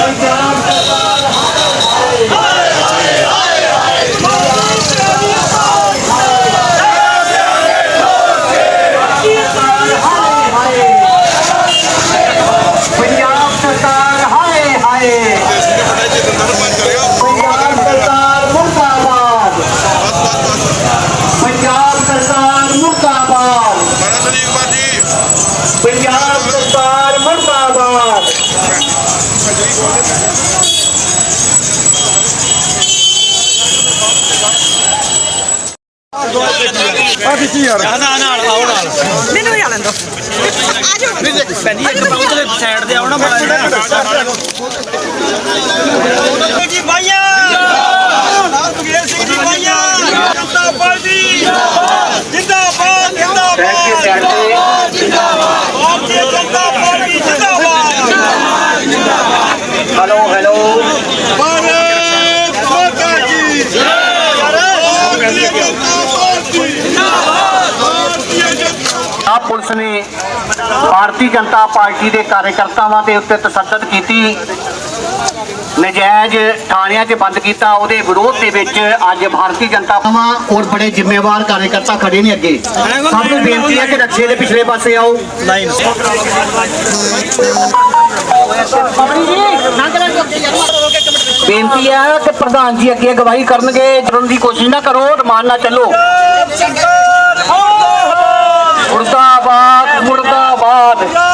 ਪੰਜਾਬ ਮੈਨੂੰ ਵੀ ਆ ਲੈਣ ਦੋ। ਆ ਜਾਓ ਪੈਂਦੀ ਇੱਕ ਸਾਈਡ ਤੇ ਆਉਣਾ ਬੜਾ ਜੀ ਭਾਈਆ ਸੁਖੇਰ ਸਿੰਘ ਜੀ ਭਾਈਆ ਜਨਤਾ ਪਾਰਟੀ ਜਿੰਦਾਬਾਦ ਜਿੰਦਾਬਾਦ ਜਿੰਦਾਬਾਦ ਭਾਰਤੀ ਜਨਤਾ ਪਾਰਟੀ ਜਿੰਦਾਬਾਦ ਹੈਲੋ ਹੈਲੋ ਭਾਰਤ ਮਾਤਾ ਕੀ ਭਾਰਤੀ ਜਨਤਾ ਪਾਰਟੀ ਭਾਰਤੀ ਜਨਤਾ ਆ ਪੁਲਿਸ ਨੇ ਭਾਰਤੀ ਜਨਤਾ ਪਾਰਟੀ ਦੇ ਕਾਰਜਕਰਤਾਵਾਂ ਦੇ ਉੱਤੇ ਤਸੱਦਦ ਕੀਤੀ। ਨਜਾਇਜ਼ ਥਾਣਿਆਂ 'ਚ ਬੰਦ ਕੀਤਾ। ਉਹਦੇ ਵਿਰੋਧ ਦੇ ਵਿੱਚ ਅੱਜ ਭਾਰਤੀ ਜਨਤਾ ਪਾਰਟੀ ਔਰ ਬੜੇ ਜ਼ਿੰਮੇਵਾਰ ਕਾਰਜਕਰਤਾ ਖੜੇ ਨੇ ਅੱਗੇ। ਸਭ ਨੂੰ ਬੇਨਤੀ ਹੈ ਕਿ ਰਕਸ਼ੇ ਦੇ ਪਿਛਲੇ ਪਾਸੇ ਆਓ। ਲਾਈਨ ਬੇਨਤੀ ਹੈ ਕਿ ਪ੍ਰਧਾਨ ਜੀ ਅੱਗੇ ਅਗਵਾਈ ਕਰਨਗੇ। ਜੁੜਨ ਦੀ ਕੋਸ਼ਿਸ਼ ਨਾ ਕਰੋ ਰਮਾਨ ਨਾਲ ਚੱਲੋ। ਮੁਰਦਾਬਾਦ ਮੁਰਦਾਬਾਦ।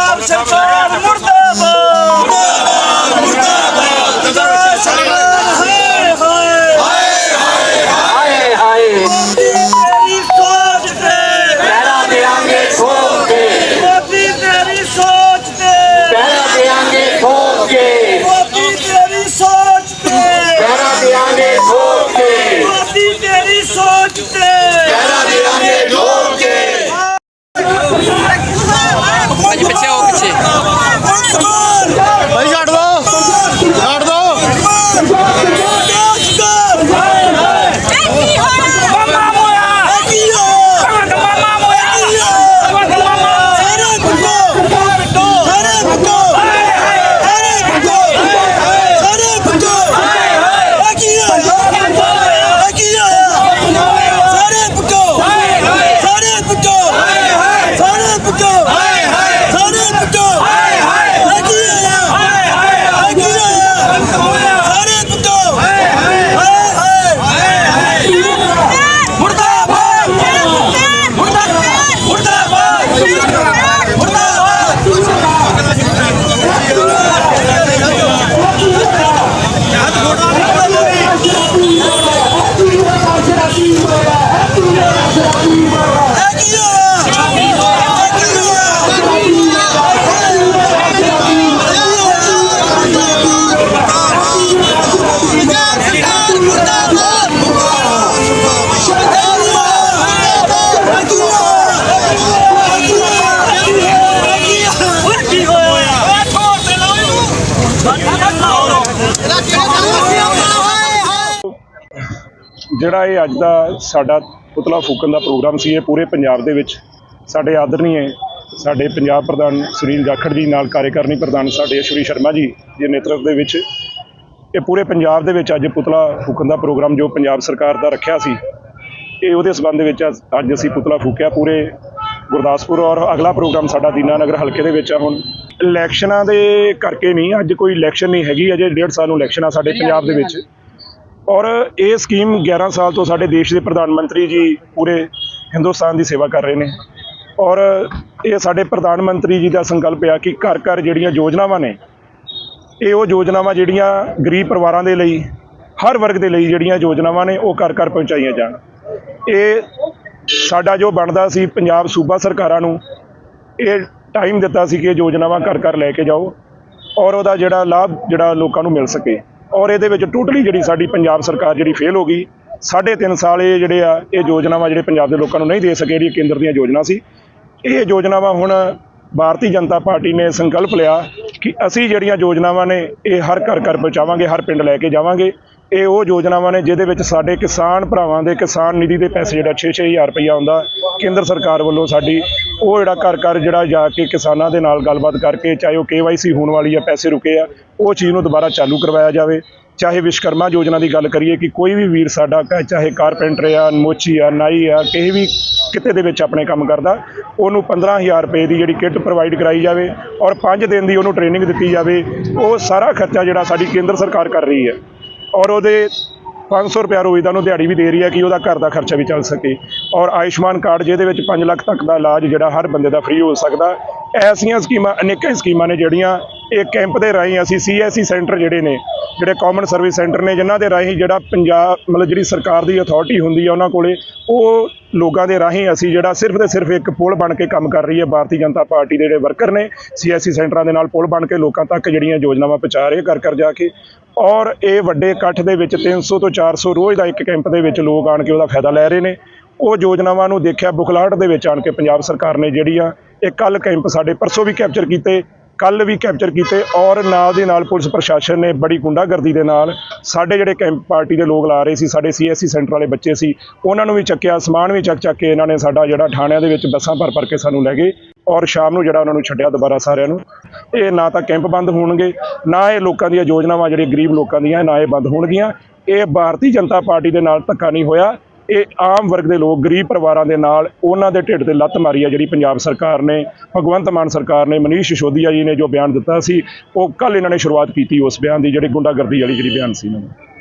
ਜਿਹੜਾ ਇਹ ਅੱਜ ਦਾ ਸਾਡਾ ਪੁਤਲਾ ਫੂਕਣ ਦਾ ਪ੍ਰੋਗਰਾਮ ਸੀ ਇਹ ਪੂਰੇ ਪੰਜਾਬ ਦੇ ਵਿੱਚ। ਸਾਡੇ ਆਦਰਨੀਏ, ਸਾਡੇ ਪੰਜਾਬ ਪ੍ਰਧਾਨ ਸੁਨੀਲ ਜਾਖੜ ਜੀ ਨਾਲ ਕਾਰਜਕਾਰਨੀ ਪ੍ਰਧਾਨ ਸਾਡੇ ਅਸ਼ਵਨੀ ਸ਼ਰਮਾ ਜੀ ਦੇ ਨੇਤਰਤਵ ਦੇ ਵਿੱਚ। ਇਹ ਪੂਰੇ ਪੰਜਾਬ ਦੇ ਵਿੱਚ ਅੱਜ ਪੁਤਲਾ ਫੂਕਣ ਦਾ ਪ੍ਰੋਗਰਾਮ ਜੋ ਪੰਜਾਬ ਸਰਕਾਰ ਦਾ ਰੱਖਿਆ ਸੀ, ਇਹ ਉਹਦੇ ਸਬੰਧ ਵਿੱਚ ਅੱਜ ਅੱਜ ਅਸੀਂ ਪੁਤਲਾ ਫੂਕਿਆ ਪੂਰੇ ਗੁਰਦਾਸਪੁਰ ਔਰ ਅਗਲਾ ਪ੍ਰੋਗਰਾਮ ਸਾਡਾ ਦੀਨਾ ਨਗਰ ਹਲਕੇ ਦੇ ਵਿੱਚ ਆ ਹੁਣ। ਇਲੈਕਸ਼ਨਾਂ ਦੇ ਕਰਕੇ ਨਹੀਂ, ਅੱਜ ਕੋਈ ਇਲੈਕਸ਼ਨ ਨਹੀਂ ਹੈਗੀ, ਅਜੇ ਡੇਢ ਸਾਲ ਨੂੰ ਇਲੈਕਸ਼ਨ ਆ ਸਾਡੇ ਪੰਜਾਬ ਦੇ ਵਿੱਚ। ਔਰ ਇਹ ਸਕੀਮ 11 ਸਾਲ ਤੋਂ ਸਾਡੇ ਦੇਸ਼ ਦੇ ਪ੍ਰਧਾਨ ਮੰਤਰੀ ਜੀ ਪੂਰੇ ਹਿੰਦੁਸਤਾਨ ਦੀ ਸੇਵਾ ਕਰ ਰਹੇ ਨੇ। ਔਰ ਇਹ ਸਾਡੇ ਪ੍ਰਧਾਨ ਮੰਤਰੀ ਜੀ ਦਾ ਸੰਕਲਪ ਆ ਕਿ ਘਰ ਘਰ ਜਿਹੜੀਆਂ ਯੋਜਨਾਵਾਂ ਨੇ, ਇਹ ਉਹ ਯੋਜਨਾਵਾਂ ਜਿਹੜੀਆਂ ਗਰੀਬ ਪਰਿਵਾਰਾਂ ਦੇ ਲਈ, ਹਰ ਵਰਗ ਦੇ ਲਈ ਜਿਹੜੀਆਂ ਯੋਜਨਾਵਾਂ ਨੇ, ਉਹ ਘਰ ਘਰ ਪਹੁੰਚਾਈਆਂ ਜਾਣ। ਇਹ ਸਾਡਾ ਜੋ ਬਣਦਾ ਸੀ ਪੰਜਾਬ ਸੂਬਾ ਸਰਕਾਰਾਂ ਨੂੰ, ਇਹ ਟਾਈਮ ਦਿੱਤਾ ਸੀ ਕਿ ਇਹ ਯੋਜਨਾਵਾਂ ਘਰ ਘਰ ਲੈ ਕੇ ਜਾਓ ਔਰ ਉਹਦਾ ਜਿਹੜਾ ਲਾਭ ਜਿਹੜਾ ਲੋਕਾਂ ਨੂੰ ਮਿਲ ਸਕੇ। ਔਰ ਇਹਦੇ ਵਿੱਚ ਟੋਟਲੀ ਜਿਹੜੀ ਸਾਡੀ ਪੰਜਾਬ ਸਰਕਾਰ ਜਿਹੜੀ ਫੇਲ ਹੋ ਗਈ, ਸਾਢੇ ਤਿੰਨ ਸਾਲ ਇਹ ਜਿਹੜੇ ਆ, ਇਹ ਯੋਜਨਾਵਾਂ ਜਿਹੜੇ ਪੰਜਾਬ ਦੇ ਲੋਕਾਂ ਨੂੰ ਨਹੀਂ ਦੇ ਸਕੇ ਜਿਹੜੀ ਕੇਂਦਰ ਦੀਆਂ ਯੋਜਨਾ ਸੀ। ਇਹ ਯੋਜਨਾਵਾਂ ਹੁਣ ਭਾਰਤੀ ਜਨਤਾ ਪਾਰਟੀ ਨੇ ਸੰਕਲਪ ਲਿਆ ਕਿ ਅਸੀਂ ਜਿਹੜੀਆਂ ਯੋਜਨਾਵਾਂ ਨੇ, ਇਹ ਹਰ ਘਰ ਘਰ ਪਹੁੰਚਾਵਾਂਗੇ, ਹਰ ਪਿੰਡ ਲੈ ਕੇ ਜਾਵਾਂਗੇ। ਇਹ ਉਹ ਯੋਜਨਾਵਾਂ ਨੇ ਜਿਹਦੇ ਵਿੱਚ ਸਾਡੇ ਕਿਸਾਨ ਭਰਾਵਾਂ ਦੇ ਕਿਸਾਨ ਨਿਧੀ ਦੇ ਪੈਸੇ ਜਿਹੜਾ 6-6000 ਰੁਪਈਆ ਆਉਂਦਾ, ਕੇਂਦਰ ਸਰਕਾਰ ਵੱਲੋਂ ਸਾਡੀ ਉਹ ਜਿਹੜਾ ਘਰ ਘਰ ਜਿਹੜਾ ਜਾ ਕੇ ਕਿਸਾਨਾਂ ਦੇ ਨਾਲ ਗੱਲਬਾਤ ਕਰਕੇ, ਚਾਹੇ ਉਹ ਕੇਵਾਈਸੀ ਹੋਣ ਵਾਲੀ ਆ, ਪੈਸੇ ਰੁਕੇ ਆ, ਉਹ ਚੀਜ਼ ਨੂੰ ਦੁਬਾਰਾ ਚਾਲੂ ਕਰਵਾਇਆ ਜਾਵੇ। ਚਾਹੇ ਵਿਸ਼ਕਰਮਾ ਯੋਜਨਾ ਦੀ ਗੱਲ ਕਰੀਏ ਕਿ ਕੋਈ ਵੀ ਵੀਰ ਸਾਡਾ ਕ- ਚਾਹੇ ਕਾਰਪੈਂਟਰ ਆ, ਮੋਚੀ ਆ, ਨਾਈ ਆ, ਕਿਸੇ ਵੀ ਕਿਤੇ ਦੇ ਵਿੱਚ ਆਪਣੇ ਕੰਮ ਕਰਦਾ, ਉਹਨੂੰ 15000 ਰੁਪਏ ਦੀ ਜਿਹੜੀ ਕਿੱਟ ਪ੍ਰੋਵਾਈਡ ਕਰਾਈ ਜਾਵੇ ਔਰ 5 ਦਿਨ ਦੀ ਉਹਨੂੰ ਟ੍ਰੇਨਿੰਗ ਦਿੱਤੀ ਜਾਵੇ, ਉਹ ਸਾਰਾ ਖਰਚਾ ਜਿਹੜਾ ਸਾਡੀ ਕੇਂਦਰ ਸਰਕਾਰ ਕਰ ਰਹੀ ਹੈ। ਔਰ ਉਹਦੇ 500 ਰੁਪਏ ਰੋਜ਼ ਦਾ ਉਹਨੂੰ ਦਿਹਾੜੀ ਵੀ ਦੇ ਰਹੀ ਹੈ ਕਿ ਉਹਦਾ ਘਰ ਦਾ ਖਰਚਾ ਵੀ ਚੱਲ ਸਕੇ। ਔਰ ਆਯੁਸ਼ਮਾਨ ਕਾਰਡ ਜਿਹਦੇ ਵਿੱਚ 5 ਲੱਖ ਤੱਕ ਦਾ ਇਲਾਜ ਜਿਹੜਾ ਹਰ ਬੰਦੇ ਦਾ ਫ੍ਰੀ ਹੋ ਸਕਦਾ। ਐਸੀਆਂ ਸਕੀਮਾਂ, ਅਨੇਕਾਂ ਸਕੀਮਾਂ ਨੇ ਜਿਹੜੀਆਂ ਇਹ ਕੈਂਪ ਦੇ ਰਾਹੀਂ ਅਸੀਂ ਸੀਐਸਸੀ ਸੈਂਟਰ ਜਿਹੜੇ ਨੇ, ਜਿਹੜੇ ਕਾਮਨ ਸਰਵਿਸ ਸੈਂਟਰ ਨੇ, ਜਿਨ੍ਹਾਂ ਦੇ ਰਾਹੀਂ ਜਿਹੜਾ ਪੰਜਾਬ, ਮਤਲਬ ਜਿਹੜੀ ਸਰਕਾਰ ਦੀ ਅਥਾਰਟੀ ਹੁੰਦੀ ਆ ਉਹਨਾਂ ਕੋਲੇ, ਉਹ ਲੋਕਾਂ ਦੇ ਰਾਹੀਂ ਅਸੀਂ ਜਿਹੜਾ ਸਿਰਫ ਤੇ ਸਿਰਫ ਇੱਕ ਪੁਲ ਬਣ ਕੇ ਕੰਮ ਕਰ ਰਹੀ ਹੈ, ਭਾਰਤੀ ਜਨਤਾ ਪਾਰਟੀ ਦੇ ਜਿਹੜੇ ਵਰਕਰ ਨੇ, ਸੀਐਸਸੀ ਸੈਂਟਰਾਂ ਦੇ ਨਾਲ ਪੁਲ ਬਣ ਕੇ ਲੋਕਾਂ ਤੱਕ ਜਿਹੜੀਆਂ ਯੋਜਨਾਵਾਂ ਪਹੁੰਚਾ ਰਹੇ ਘਰ ਘਰ ਜਾ ਕੇ। ਔਰ ਇਹ ਵੱਡੇ ਇਕੱਠ ਦੇ ਵਿੱਚ 300 ਤੋਂ 400 ਰੋਜ਼ ਦਾ ਇੱਕ ਕੈਂਪ ਦੇ ਵਿੱਚ ਲੋਕ ਆਣ ਕੇ ਉਹਦਾ ਫਾਇਦਾ ਲੈ ਰਹੇ ਨੇ। ਉਹ ਯੋਜਨਾਵਾਂ ਨੂੰ ਦੇਖਿਆ, ਬੁਖਲਾਹਟ ਦੇ ਵਿੱਚ ਆਣ ਕੇ ਪੰਜਾਬ ਸਰਕਾਰ ਨੇ ਜਿਹੜੀਆਂ ਇਹ ਕੱਲ ਕੈਂਪ ਸਾਡੇ, ਪਰਸੋਂ ਵੀ ਕੈਪਚਰ ਕੀਤੇ। ਕੱਲ ਵੀ ਕੈਪਚਰ ਕੀਤੇ ਔਰ ਨਾਲ ਦੇ ਨਾਲ ਪੁਲਿਸ ਪ੍ਰਸ਼ਾਸਨ ਨੇ ਬੜੀ ਗੁੰਡਾਗਰਦੀ ਦੇ ਨਾਲ ਸਾਡੇ ਜਿਹੜੇ ਕੈਂਪ ਪਾਰਟੀ ਦੇ ਲੋਕ ਲਾ ਰਹੇ ਸੀ, ਸਾਡੇ ਸੀਐਸਸੀ ਸੈਂਟਰ ਵਾਲੇ ਬੱਚੇ ਸੀ, ਉਹਨਾਂ ਨੂੰ ਵੀ ਚੱਕਿਆ, ਸਮਾਨ ਵੀ ਚੱਕ ਚੱਕ ਕੇ ਇਹਨਾਂ ਨੇ ਸਾਡਾ ਜਿਹੜਾ ਥਾਣਿਆਂ ਦੇ ਵਿੱਚ ਬੱਸਾਂ ਭਰ ਭਰ ਕੇ ਸਾਨੂੰ ਲੈ ਗਏ ਔਰ ਸ਼ਾਮ ਨੂੰ ਜਿਹੜਾ ਉਹਨਾਂ ਨੂੰ ਛੱਡਿਆ ਦੁਬਾਰਾ ਸਾਰਿਆਂ ਨੂੰ। ਇਹ ਨਾ ਤਾਂ ਕੈਂਪ ਬੰਦ ਹੋਣਗੇ, ਨਾ ਇਹ ਲੋਕਾਂ ਦੀਆਂ ਯੋਜਨਾਵਾਂ, ਜਿਹੜੀਆਂ ਗਰੀਬ ਲੋਕਾਂ ਦੀਆਂ ਨਾ ਇਹ ਬੰਦ ਹੋਣਗੀਆਂ। ਇਹ ਭਾਰਤੀ ਜਨਤਾ ਪਾਰਟੀ ਦੇ ਨਾਲ ਧੱਕਾ ਨਹੀਂ ਹੋਇਆ। ਇਹ ਆਮ ਵਰਗ ਦੇ ਲੋਕ, ਗਰੀਬ ਪਰਿਵਾਰਾਂ ਦੇ ਨਾਲ ਉਹਨਾਂ ਦੇ ਢਿੱਡ ਤੇ ਲੱਤ ਮਾਰੀ ਆ ਜਿਹੜੀ ਪੰਜਾਬ ਸਰਕਾਰ ਨੇ, ਭਗਵੰਤ ਮਾਨ ਸਰਕਾਰ ਨੇ, ਮਨੀਸ਼ ਸਿਸੋਦੀਆ ਜੀ ਨੇ ਜੋ ਬਿਆਨ ਦਿੱਤਾ ਸੀ, ਉਹ ਕੱਲ ਇਹਨਾਂ ਨੇ ਸ਼ੁਰੂਆਤ ਕੀਤੀ ਉਸ ਬਿਆਨ ਦੀ, ਜਿਹੜੀ ਗੁੰਡਾਗਰਦੀ ਵਾਲੀ ਜਿਹੜੀ ਬਿਆਨ ਸੀ ਇਹਨਾਂ ਦਾ।